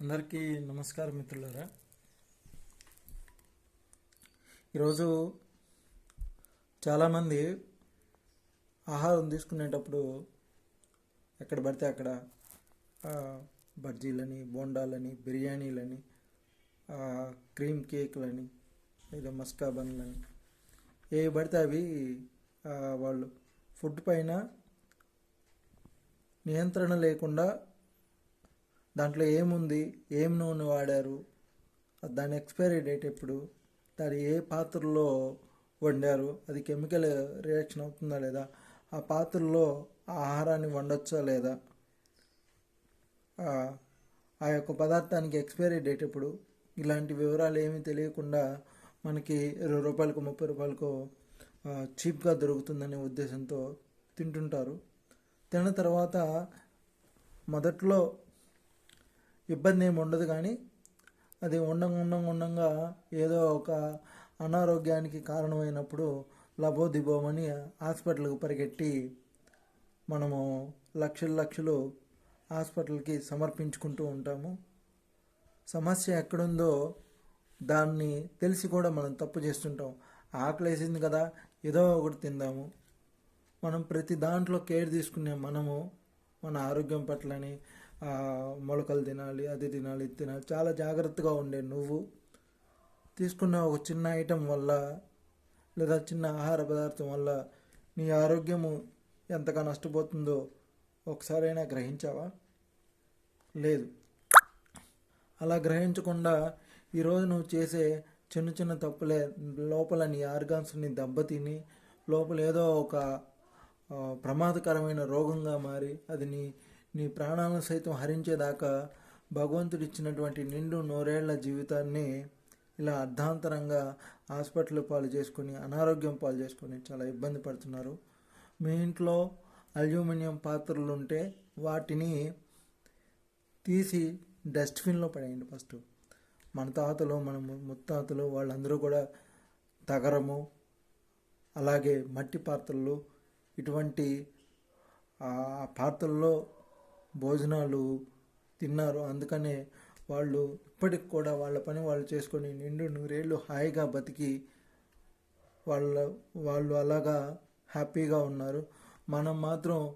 అందరికీ నమస్కారం మిత్రులారా. ఈరోజు చాలామంది ఆహారం తీసుకునేటప్పుడు ఎక్కడ పడితే అక్కడ బజ్జీలని బోండాలని బిర్యానీలని క్రీమ్ కేక్లని లేదా మస్కా బన్లని ఏవి పడితే అవి వాళ్ళు ఫుడ్ పైన నియంత్రణ లేకుండా దాంట్లో ఏముంది? ఏం నూనె వాడారు? దాని ఎక్స్పైరీ డేట్ ఎప్పుడు? దాని ఏ పాత్రలో వండారు? అది కెమికల్ రియాక్షన్ అవుతుందా లేదా? ఆ పాత్రలో ఆ ఆహారాన్ని వండొచ్చా లేదా? ఆ, యొక్క పదార్థానికి ఎక్స్పైరీ డేట్ ఎప్పుడు? ఇలాంటి వివరాలు ఏమీ తెలియకుండా మనకి ఇరవై రూపాయలకు ముప్పై రూపాయలకు చీప్గా దొరుకుతుందనే ఉద్దేశంతో తింటుంటారు. తిన్న తర్వాత మొదట్లో ఇబ్బంది ఏమి ఉండదు కానీ అది ఉండంగా ఉండంగా ఉండంగా ఏదో ఒక అనారోగ్యానికి కారణమైనప్పుడు లబోదిబోమని హాస్పిటల్కి పరిగెట్టి మనము లక్షలు లక్షలు హాస్పిటల్కి సమర్పించుకుంటూ ఉంటాము. సమస్య ఎక్కడుందో దాన్ని తెలిసి కూడా మనం తప్పు చేస్తుంటాం. ఆకలేసింది కదా ఏదో ఒకటి తిందాము. మనం ప్రతి దాంట్లో కేర్ తీసుకునే మనము మన ఆరోగ్యం పట్లని మొలకలు తినాలి అది తినాలి ఇది తినాలి. చాలా జాగ్రత్తగా ఉండే నువ్వు. తీసుకున్న ఒక చిన్న ఐటెం వల్ల లేదా చిన్న ఆహార పదార్థం వల్ల నీ ఆరోగ్యము ఎంతగా నష్టపోతుందో ఒకసారైనా గ్రహించావా? లేదు. అలా గ్రహించకుండా ఈరోజు నువ్వు చేసే చిన్న చిన్న తప్పులే లోపల నీ ఆర్గాన్స్ని దెబ్బతిని లోపల ఏదో ఒక ప్రమాదకరమైన రోగంగా మారి అది నీ నీ ప్రాణాలను సైతం హరించేదాకా భగవంతుడిచ్చినటువంటి నిండు నూరేళ్ళ జీవితాన్ని ఇలా అర్ధాంతరంగా హాస్పిటల్ పాలు చేసుకొని అనారోగ్యం పాలు చేసుకొని చాలా ఇబ్బంది పడుతున్నారు. మీ ఇంట్లో అల్యూమినియం పాత్రలు ఉంటే వాటిని తీసి డస్ట్బిన్లో పడేయండి ఫస్ట్. మన తాతలు మన ముత్తాతలు వాళ్ళందరూ కూడా తగరము అలాగే మట్టి పాత్రలు ఇటువంటి ఆ పాత్రల్లో భోజనాలు తిన్నారు. అందుకనే వాళ్ళు ఇప్పటికి కూడా వాళ్ళ పని వాళ్ళు చేసుకొని నిండు నూరేళ్ళు హాయిగా బతికి వాళ్ళ వాళ్ళు అలాగా హ్యాపీగా ఉన్నారు. మనం మాత్రం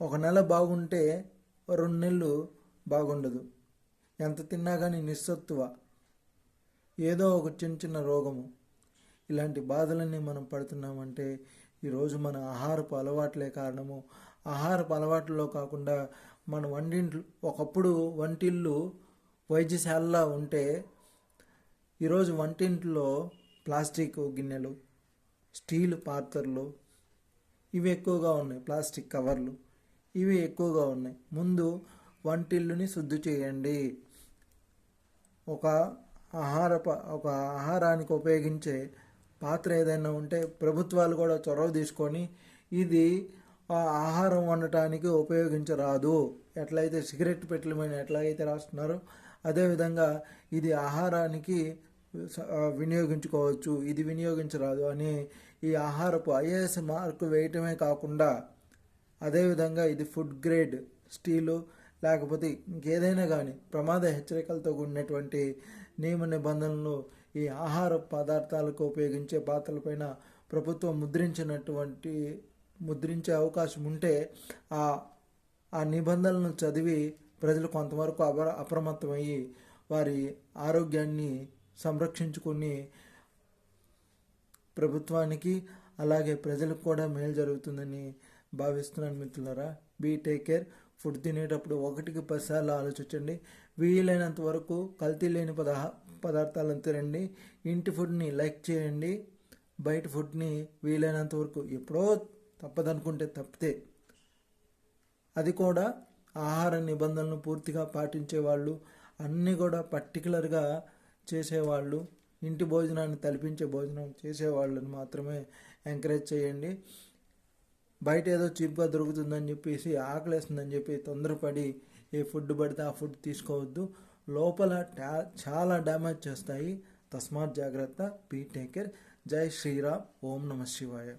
ఒక నెల బాగుంటే రెండు నెలలు బాగుండదు. ఎంత తిన్నా కానీ నిస్సత్తువ. ఏదో ఒక చిన్న చిన్న రోగము. ఇలాంటి బాధలన్నీ మనం పడుతున్నామంటే ఈరోజు మన ఆహారపు అలవాట్లే కారణము. ఆహారపు అలవాట్లలో కాకుండా మన వంటింట్లు ఒకప్పుడు వంటిల్లు వైద్యశాలలా ఉంటే ఈరోజు వంటింట్లో ప్లాస్టిక్ గిన్నెలు స్టీల్ పాత్రలు ఇవి ఎక్కువగా ఉన్నాయి ప్లాస్టిక్ కవర్లు ఇవి ఎక్కువగా ఉన్నాయి. ముందు వంటిల్లుని శుద్ధి చేయండి. ఒక ఆహార ప- ఒక ఆహారానికి ఉపయోగించే పాత్ర ఏదైనా ఉంటే ప్రభుత్వాలు కూడా చొరవ తీసుకొని ఇది ఆహారం వండటానికి ఉపయోగించరాదు. ఎట్లయితే సిగరెట్ పెట్టెల మీద ఎట్లయితే రాస్తున్నారో అదేవిధంగా ఇది ఆహారానికి స- వినియోగించుకోవచ్చు. ఇది వినియోగించరాదు అని ఈ ఆహారపు ఐఏఎస్ మార్కు వేయటమే కాకుండా అదేవిధంగా ఇది ఫుడ్ గ్రేడ్ స్టీలు లేకపోతే ఇంకేదైనా కానీ ప్రమాద హెచ్చరికలతో కూడినటువంటి నియమ నిబంధనలు ఈ ఆహార పదార్థాలకు ఉపయోగించే పాత్రలపైన ప్రభుత్వం ముద్రించినటువంటి ముద్రించే అవకాశం ఉంటే ఆ ఆ నిబంధనలను చదివి ప్రజలు కొంతవరకు అపర అప్రమత్తమయ్యి వారి ఆరోగ్యాన్ని సంరక్షించుకొని ప్రభుత్వానికి అలాగే ప్రజలకు కూడా మేలు జరుగుతుందని భావిస్తున్నాను మిత్రులారా. Be take care. ఫుడ్ తినేటప్పుడు ఒకటికి పదిసార్లు ఆలోచించండి. వీలైనంత వరకు కల్తీ లేని పదా పదార్థాలను తినండి. ఇంటి ఫుడ్ని లైక్ చేయండి. బయట ఫుడ్ని వీలైనంత వరకు ఎప్పుడో తప్పదనుకుంటే తప్పితే. అది కూడా ఆహార నిబంధనలు పూర్తిగా పాటించే వాళ్ళు అన్నీ కూడా పర్టికులర్గా చేసేవాళ్ళు ఇంటి భోజనాన్ని తలపించే భోజనం చేసేవాళ్ళని మాత్రమే ఎంకరేజ్ చేయండి. బయట ఏదో చీప్గా దొరుకుతుందని చెప్పేసి ఆకలేస్తుందని చెప్పి తొందరపడి ఏ ఫుడ్ పడితే ఆ ఫుడ్ తీసుకోవద్దు. లోపల టా- చాలా డ్యామేజ్ చేస్తాయి. తస్మాత్ జాగ్రత్త. పీ టేక్ కేర్. జై శ్రీరామ్. ఓం నమ శివాయ.